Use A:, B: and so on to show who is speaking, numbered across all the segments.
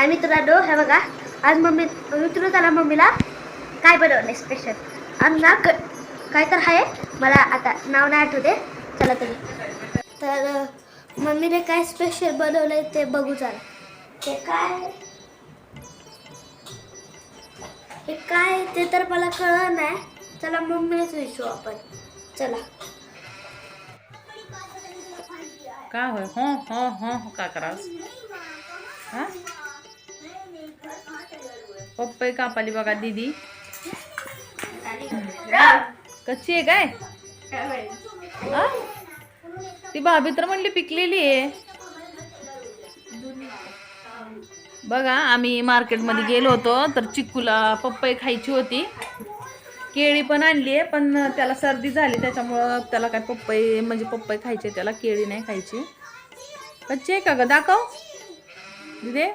A: आणि मित्रांनो हे बघा. आज मम्मी विचारू त्याला मम्मीला काय बनवलं स्पेशल आज ना काय तर आहे. मला आता नाव नाही आठवते. चला तरी. तर मम्मीने काय स्पेशल बनवलंय ते बघू चला ते काय? हे काय ते तर मला कळलं नाही. चला मम्मीलाच विचारू आपण. चला.
B: का होय? हो हो हो हो का करास हा? पप्पई कापाली बघा दीदी. कच्ची आहे काय? ती भाभी तर म्हणली पिकलेली आहे. बघा आम्ही मार्केटमध्ये गेलो होतो तर चिक्कूला पप्पई खायची होती. केळी पण आणली आहे पण त्याला सर्दी झाली त्याच्यामुळं त्याला काय पप्पई म्हणजे पप्पई खायची त्याला केळी नाही खायची. कच्ची आहे का ग? दाखव. दिदे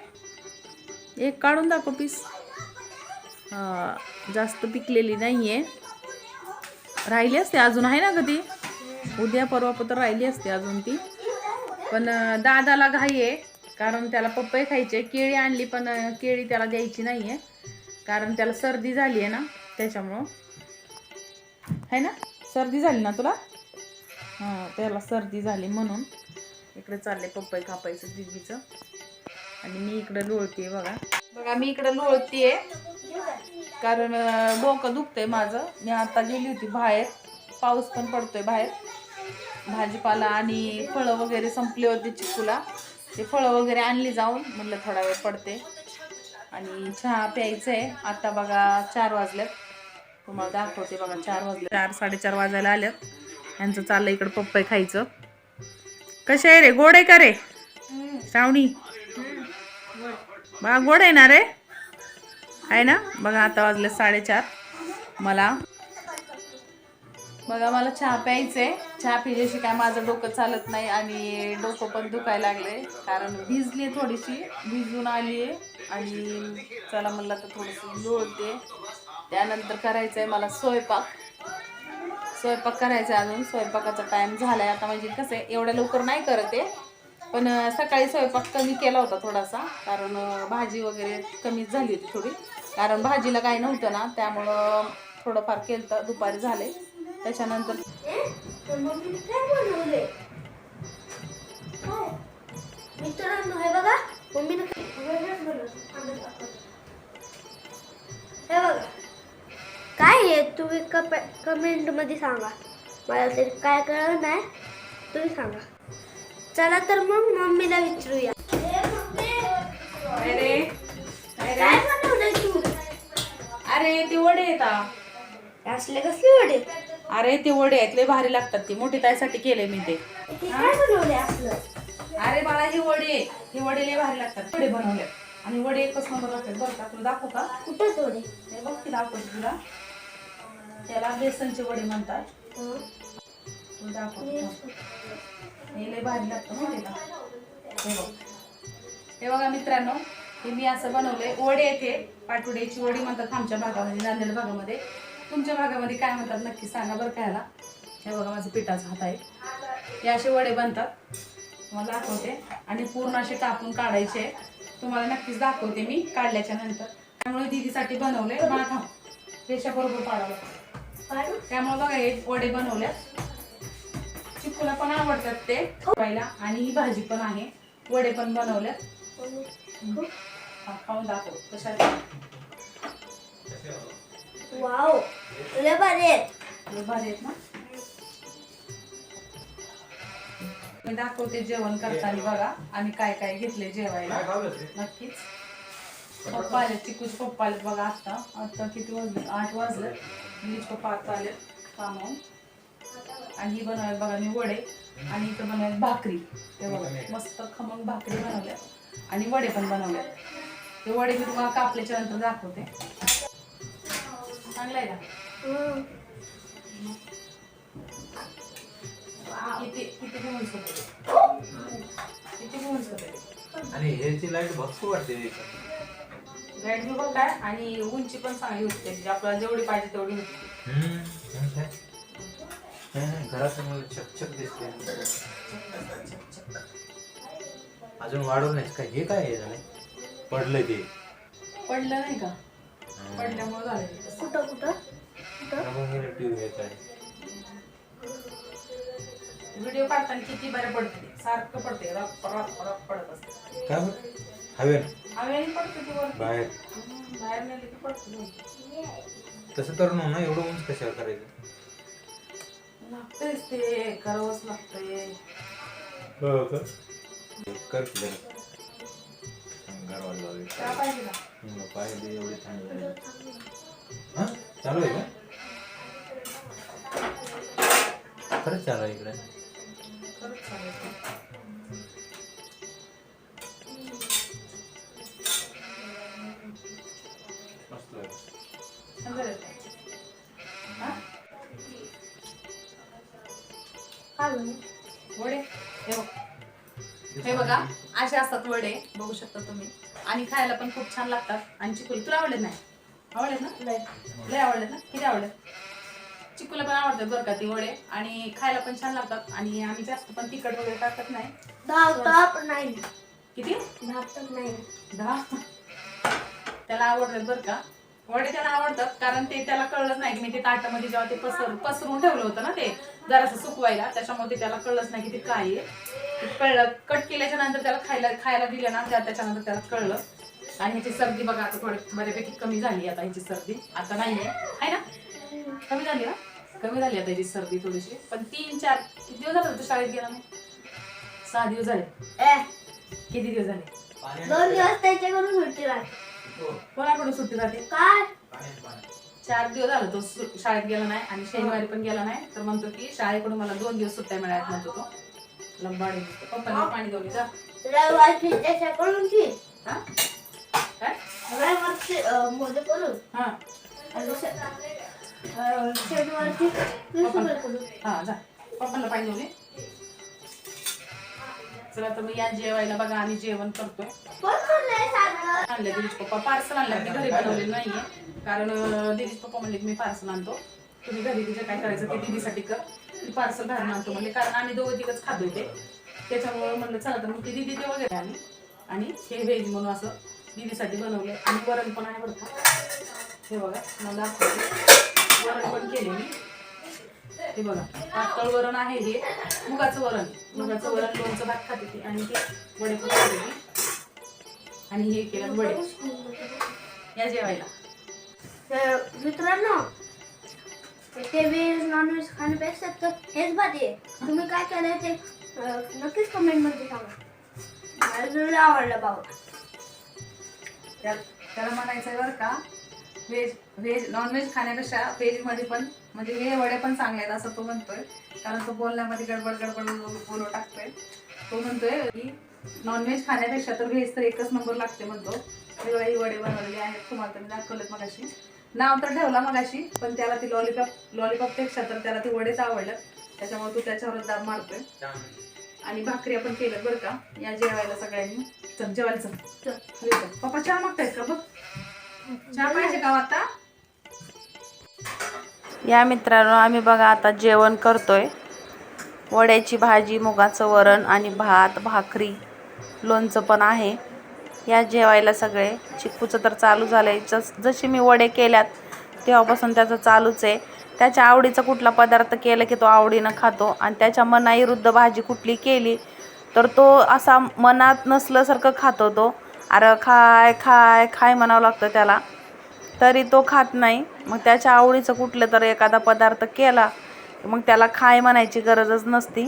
B: एक काढून दाखव पीस जास्त पिकलेली नाही आहे राहिली असते अजून आहे ना ग ती? उद्या परवा पत्र राहिली असते अजून ती. पण दादाला घाई आहे कारण त्याला पपई खायचे केळी आणली पण केळी त्याला द्यायची नाही आहे कारण त्याला सर्दी झाली आहे ना त्याच्यामुळं. आहे ना? सर्दी झाली ना तुला? हां त्याला सर्दी झाली म्हणून. इकडे चालले पपई कापायचं दिदीचं. आणि मी इकडे लोळते बघा. बघा मी इकडे लोळतीये. कारण डोकं दुखतंय माझं. मी आता गेली होती बाहेर. पाऊस पण पडतोय बाहेर. भाजीपाला आणि फळं वगैरे संपले होते चिकूला ते फळं वगैरे आणली जाऊन म्हणलं थोडा वेळ पडते. आणि चहा प्यायचं आहे आता बघा चार वाजल्यात तुम्हाला दाखवते बघा चार वाजले चार साडेचार वाजायला आल्यात यांचं चाललं इकडं पप्पई खायचं. कसे आहे रे? गोड आहे का रे? श्रावणी? बघा गोड आहे ना रे? आहे ना? बघा आता वाजले साडेचार. मला. बघा मला चहा प्यायचंय. चहा पिल्याशी काय माझं डोकं चालत नाही आणि डोकं पण दुखायला लागले. कारण भिजली थोडीशी. भिजून आली आहे आणि चला म्हणलं तर थोडीशी लोळते. त्यानंतर करायचं आहे मला स्वयंपाक. स्वयंपाक करायचा आहे अजून. स्वयंपाकाचा टाइम झालाय. आता म्हणजे कसं आहे एवढ्या लवकर नाही करत आहे. पण सकाळी स्वयंपाक कमी केला होता थोडासा कारण भाजी वगैरे कमीच झाली होती थोडी. कारण भाजीला काही नव्हतं ना त्यामुळं थोडंफार केलं तर दुपारी झाले. त्याच्यानंतर
A: काय मित्रांनो हे? बघा हे बघा काय आहे तुम्ही कप कमेंटमध्ये सांगा. मला तरी काय कळलं नाही. तुम्ही सांगा. चला तर मग मम्मीला विचारूया.
B: अरे
A: काय बनवलंय तू?
B: अरे ते वडे येतात
A: असले कसले वडे?
B: अरे ते वडे आहेत. लय भारी लागतात ते. मोठी ताईसाठी केले मी ते.
A: ते काय बनवले असलं?
B: अरे बाळा ही वडे हे वडे लय भारी लागतात. वडे बनवले आणि वडे एकच नंबर लागतात बरं का तुला दाखवू का?
A: कुठंच वडे?
B: हे बघ की दाखवते तुला. त्याला बेसनचे वडे म्हणतात.
A: हं.
B: तुला दाखवते हे लय भारी लागतं माहिती का? हे बघ. हे बघा मित्रांनो हे मी असं बनवलंय. वडे येते पाटुड्याची वडी म्हणतात आमच्या भागामध्ये नांदेड भागामध्ये. तुमच्या भागामध्ये काय म्हणतात नक्की सांगा बरं काय ह्याला हे बघा माझं पिठाचा हात आहे. हे असे वडे बनतात. तुम्हाला दाखवते. आणि पूर्ण असे कापून काढायचे. तुम्हाला नक्कीच दाखवते मी काढल्याच्या नंतर. त्यामुळे दीदीसाठी बनवले मला थांब. रेषा बरोबर पाडावं? त्यामुळे बघा हे वडे बनवल्या चिक्कूला पण आवडतात ते खायला. आणि ही भाजी पण आहे. वडे पण बनवल्यात. खाऊन दाखव. कशा
A: वाव लय भारी आहेत.
B: भारी आहेत ना? मी दाखवते जेवण करताना बघा. आम्ही काय काय घेतले जेवायला. नक्कीच. पप्पा आले चिकूचे पप्पा आलेत बघा आता. आता किती वाजले? आठ वाजले. मीच पप्पा आता आले कामावून आणि ही बनवल्यात बघा मी वडे आणि इथं बनवल्यात भाकरी. ते बघा मस्त खमंग भाकरी बनवल्या आणि वडे पण बनवले ते वडे मी तुम्हाला कापल्याच्या नंतर दाखवते. चांगलं आहे का?
A: हं.
B: किती किती घेऊन होते किती घेऊन होते
C: आणि ह्याची लाइट भरपूर वाटते
B: लाइट बी बघ काय आणि उंची पण चांगली होती. त्याची आपल्याला जेवढी पाहिजे तेवढी होती
C: नाही, नाही, घरासमोर चकचक दिसते. अजून वाढवण्यास काय हे काय हे झालंय? पडलंय ते.
B: पडलं नाही का? पडल्यामुळे झालं
A: कुठं कुठं? कुठं?
C: ट्यूब येत आहे.
B: व्हिडिओ काढताना किती बरे पडते. सारखं पडते. रप रप रप पडत असते.
C: काय हवे
B: हवेने. पडते ती वर
C: बाहेर.
B: बाहेर नेली की पडते.
C: तसं करू ना? एवढं उंच कशावर करायचं?
B: लागतेच ते करावंच लागतंय.
C: हो का कर की
B: पाहिजे
C: एवढे. हा? चालू आहे का? खरंच चालू आहे इकडे.
B: खरंच बघा असे असतात वडे बघू शकता तुम्ही. आणि खायला पण खूप छान लागतात. आणि चिकुल तुला आवडत नाही? आवडत ना?
A: नाही.
B: लय आवडत ना? किती आवडत? चिकूला पण आवडतात बरं का ती वडे. आणि खायला पण छान लागतात. आणि आम्ही जास्त पण तिखट वगैरे टाकत नाही.
A: पण नाही.
B: किती?
A: दहा नाही.
B: दहा? त्याला आवडतात बरं का? वडे त्याला आवडतात कारण ते त्याला कळलंच नाही की मी ते ताटामध्ये जेव्हा ते पसर पसरून ठेवलं होतं ना ते जरासं सुकवायला त्याच्यामुळे ते त्याला कळलंच नाही की ते काय आहे. ते कळलं कट केल्याच्यानंतर त्याला खायला खायला दिलं ना त्या त्याच्यानंतर त्याला कळलं. आणि ह्याची सर्दी बघा आता थोडी बऱ्यापैकी कमी झाली आता ह्याची सर्दी. आता नाहीये. आहे ना? कमी झाली ना? कमी झाली आता ह्याची सर्दी थोडीशी. पण तीन चार किती दिवस झाले होते शाळेत गेला नाही सहा दिवस झाले.
A: ए!
B: किती दिवस झाले?
A: दोन दिवस त्याच्याकडून सुट्टी राहते
B: कोणाकडून सुट्टी जाते
A: काय?
B: चार दिवस झालं तो सु- शाळेत गेला नाही आणि शनिवारी पण गेला नाही. तर म्हणतो की शाळेकडून मला दोन दिवस सुट्ट्या मिळाल्यात म्हणतो तो. लंबाडी पप्पांना पाणी देऊ जा.
A: रविवारची की?
B: हा? काय?
A: रविवारची अं, मोजे करून?
B: हा.
A: आणि श- अं, शनिवारची
B: हा जा. पप्पांना पाणी देऊ चला तर मग या जेवायला बघा आम्ही जेवण
A: सारखं
B: आणलं दिदीच पप्पा पार्सल आणलं मी घरी बनवलेलं नाहीये. कारण दिदीच पप्पा म्हणले की मी पार्सल आणतो. तुम्ही घरी तिच्या काय करायचं ते दिदीसाठी कर. मी पार्सल बाहेरून आणतो म्हणले कारण आम्ही दोघं तिघच खातोय ते. त्याच्यामुळे म्हणलं चला तर मग ते दिदी ते वगैरे आम्ही आणि हे व्हेज म्हणून असं दिदीसाठी बनवले आणि वरण पण आहे बरं का. हे बघा मला वरण पण केले मी. हे बघा पातळ वरण आहे हे. मुगाचं वरण. मुगाचं वरण लोणचं भात खाते ती. आणि ते वडे पण खाते ती आणि हे केलं वडे. या जेवायला.
A: तर मित्रांनो ते व्हेज नॉनव्हेज खाण्यापेक्षा तर हेच भारी आहे. तुम्ही काय केलं ते अं, नक्कीच कमेंटमध्ये सांगा. मला आवडलं बाबा
B: त्या- त्याला म्हणायचं आहे बरं का व्हेज व्हेज नॉनव्हेज खाण्यापेक्षा व्हेजमध्ये पण म्हणजे हे वडे पण चांगले आहेत असं तो म्हणतोय. कारण तो बोलण्यामध्ये गडबड गडबड बोलू टाकतोय. तो म्हणतोय की नॉनव्हेज खाण्यापेक्षा तर व्हेज तर एकच नंबर लागते म्हणतो. वेगळे ही वडे बनवलेले आहेत तुम्हाला तर दाखवलेत मगाशी. नाव तर ठेवला मगाशी पण त्याला ती लॉलीपॉप लॉलीपॉपपेक्षा तर त्याला ती वडेच आवडलं त्याच्यामुळे तो त्याच्यावरच दाब मारतोय. आणि भाकरी आपण केलं बरं का. या जेवायला सगळ्यांनी. चल जेवायला चल. पप्पा चहा मागतायत का? बघ. चहा पाहिजे का हो आता? या मित्रांनो आम्ही बघा आता जेवण करतोय. वड्याची भाजी मुगाचं वरण आणि भात भाकरी लोणचं पण आहे. या जेवायला सगळे. चिक्कूचं तर चालू झालं आहे जस जशी मी वडे केल्यात तेव्हापासून त्याचं चालूच आहे. त्याच्या आवडीचा कुठला पदार्थ केला की तो आवडीनं खातो आणि त्याच्या मनाविरुद्ध भाजी कुठली केली तर तो असा मनात नसल्यासारखं खातो तो. अरे खाय खाय खाय म्हणावं लागतं त्याला. तरी तो खात नाही. मग त्याच्या आवडीचं कुठलं तर एखादा पदार्थ केला मग त्याला खाय म्हणायची गरजच नसती.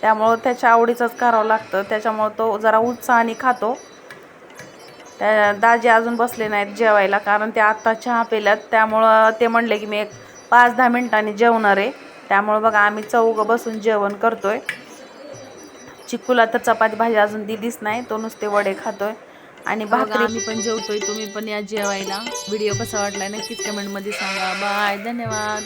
B: त्यामुळं त्याच्या आवडीचंच करावं लागतं. त्याच्यामुळं तो जरा उत्साहाने खातो. त्या दाजी अजून बसले नाहीत जेवायला कारण ते आत्ता चहा पेल्यात. त्यामुळं ते म्हणले की मी एक पाच दहा मिनटांनी जेवणार आहे. त्यामुळं बघा आम्ही चौघं बसून जेवण करतो आहे चिकूला तर चपाती भाजी अजून दिलीच नाही. तो नुसते वडे खातो आहे आणि भाकरी. आम्ही पण जेवतोय तुम्ही पण या जेवायला. व्हिडिओ कसा वाटलाय नक्कीच कमेंटमध्ये सांगा. बाय धन्यवाद.